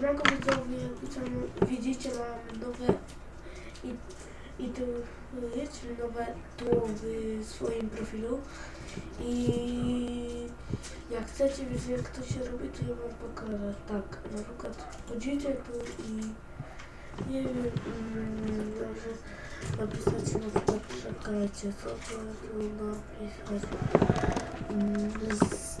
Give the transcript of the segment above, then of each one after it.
Siemanko widzowie, witam, widzicie mam nowe i, i tu czyli nowe tło w swoim profilu i jak chcecie wiedzieć jak to się robi, to ja wam pokażę. Tak, na przykład wchodzicie tu i nie wiem, mm, może napisać na przykład, czekajcie, co to tu napisać. Mm, z,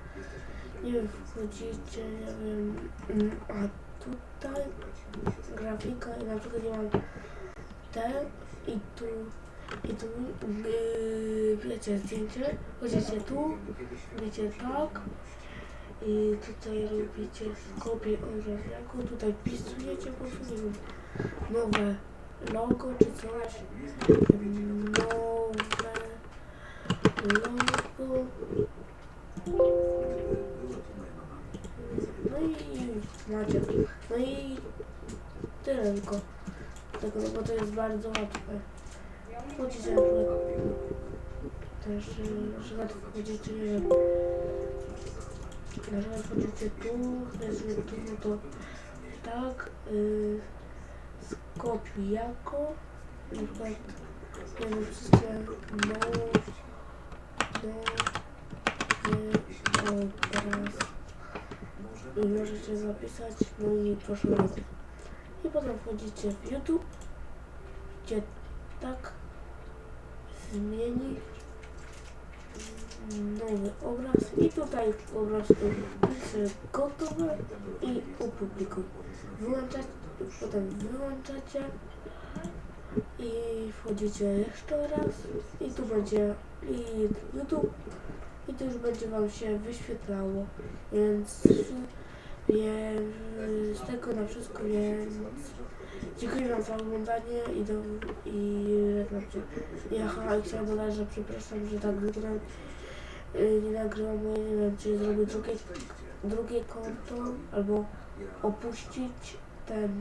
nie wiem, wchodzicie, nie wiem, mm, a tutaj grafika i na przykład ja mam te i tu i tu yy, wiecie zdjęcie, chodzicie tu, wiecie tak. I tutaj robicie kopię obrazu, tutaj wpisujecie po prostu nie wiem, nowe logo czy coś, nowe logo no i macie. No i tyle tylko. Tego, no bo to jest bardzo łatwe. Przykład też, y, na przykład wiem, na przykład wchodzicie tu, powiedzmy tu, no to tak, y, skopiuj jako, na przykład, nie wiem, wszystkie, no, no, nie, obraz, i możecie zapisać, no i proszę. I potem wchodzicie w YouTube, gdzie tak zmieni nowy obraz i tutaj po prostu pisze gotowe i opublikuj. Wyłączać, potem wyłączacie i wchodzicie jeszcze raz i tu będzie i YouTube i to już będzie wam się wyświetlało, więc więc z tego na wszystko, więc dziękuję wam za oglądanie i do i znaczy, ja chciałam dodać, że przepraszam, że tak wyglądam y, nie nagrywam, bo nie wiem, czy zrobię drugie, drugie konto, albo opuścić ten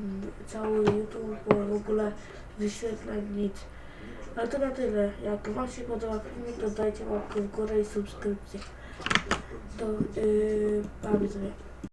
cały YouTube, bo w ogóle wyświetla nic. Ale to na tyle. Jak Wam się podoba filmik, to dajcie łapkę w górę i subskrypcję. To yy.